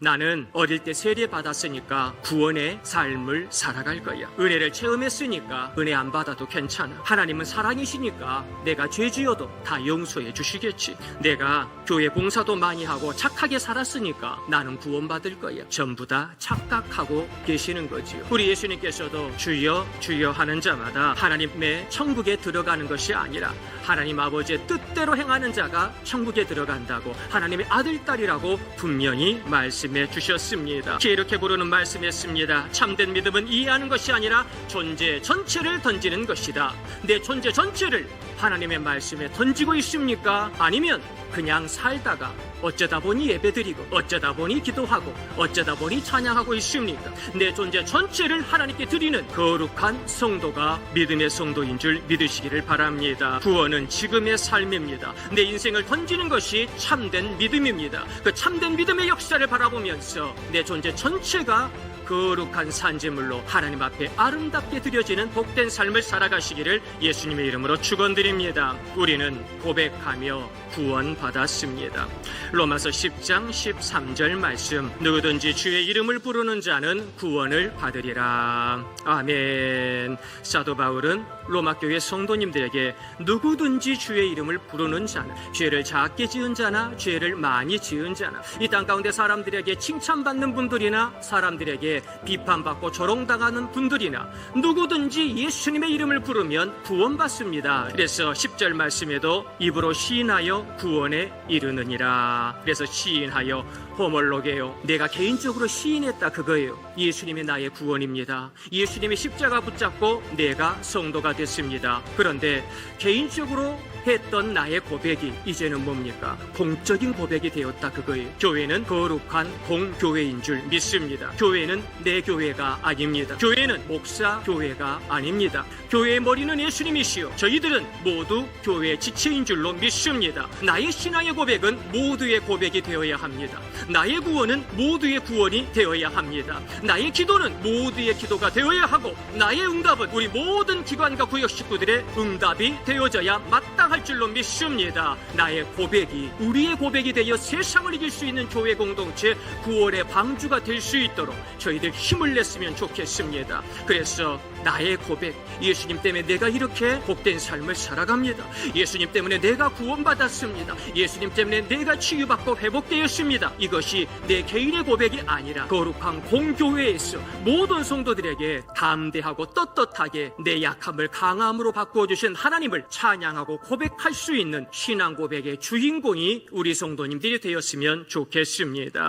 나는 어릴 때 세례 받았으니까 구원의 삶을 살아갈 거야. 은혜를 체험했으니까 은혜 안 받아도 괜찮아. 하나님은 사랑이시니까 내가 죄 지어도 다 용서해 주시겠지. 내가 교회 봉사도 많이 하고 착하게 살았으니까 나는 구원받을 거야. 전부 다 착각하고 계시는 거지요. 우리 예수님께서도 주여 주여 하는 자마다 하나님의 천국에 들어가는 것이 아니라 하나님 아버지의 뜻대로 행하는 자가 천국에 들어간다고 하나님의 아들 딸이라고 분명히 말씀 해 주셨습니다. 이렇게 부르는 말씀했습니다. 참된 믿음은 이해하는 것이 아니라 존재 전체를 던지는 것이다. 내 존재 전체를 하나님의 말씀에 던지고 있습니까? 아니면 그냥 살다가 어쩌다 보니 예배드리고 어쩌다 보니 기도하고 어쩌다 보니 찬양하고 있습니까? 내 존재 전체를 하나님께 드리는 거룩한 성도가 믿음의 성도인 줄 믿으시기를 바랍니다. 구원은 지금의 삶입니다. 내 인생을 던지는 것이 참된 믿음입니다. 그 참된 믿음의 역사를 바라보면서 내 존재 전체가 거룩한 산재물로 하나님 앞에 아름답게 드려지는 복된 삶을 살아가시기를 예수님의 이름으로 축원드립니다. 우리는 고백하며 구원받았습니다. 로마서 10장 13절 말씀 누구든지 주의 이름을 부르는 자는 구원을 받으리라. 아멘. 사도 바울은 로마 교회 성도님들에게 누구든지 주의 이름을 부르는 자는 죄를 작게 지은 자나 죄를 많이 지은 자나 이 땅 가운데 사람들에게 칭찬받는 분들이나 사람들에게 비판받고 조롱당하는 분들이나 누구든지 예수님의 이름을 부르면 구원받습니다. 그래서 10절 말씀에도 입으로 시인하여 구원에 이르느니라. 그래서 시인하여 호몰로게요. 내가 개인적으로 시인했다 그거예요. 예수님이 나의 구원입니다. 예수님의 십자가 붙잡고 내가 성도가 됐습니다. 그런데 개인적으로 했던 나의 고백이 이제는 뭡니까? 공적인 고백이 되었다 그거예요. 교회는 거룩한 공교회인 줄 믿습니다. 교회는 내 교회가 아닙니다. 교회는 목사 교회가 아닙니다. 교회의 머리는 예수님이시요. 저희들은 모두 교회의 지체인 줄로 믿습니다. 나의 신앙의 고백은 모두의 고백이 되어야 합니다. 나의 구원은 모두의 구원이 되어야 합니다. 나의 기도는 모두의 기도가 되어야 하고 나의 응답은 우리 모든 기관과 구역 식구들의 응답이 되어져야 마땅 할 줄로 믿습니다. 나의 고백이 우리의 고백이 되어 세상을 이길 수 있는 교회 공동체 구원의 방주가 될 수 있도록 저희들 힘을 냈으면 좋겠습니다. 그래서 나의 고백, 예수님 때문에 내가 이렇게 복된 삶을 살아갑니다. 예수님 때문에 내가 구원받았습니다. 예수님 때문에 내가 치유받고 회복되었습니다. 이것이 내 개인의 고백이 아니라 거룩한 공교회에서 모든 성도들에게 담대하고 떳떳하게 내 약함을 강함으로 바꾸어 주신 하나님을 찬양하고 고백할 수 있는 신앙 고백의 주인공이 우리 성도님들이 되었으면 좋겠습니다.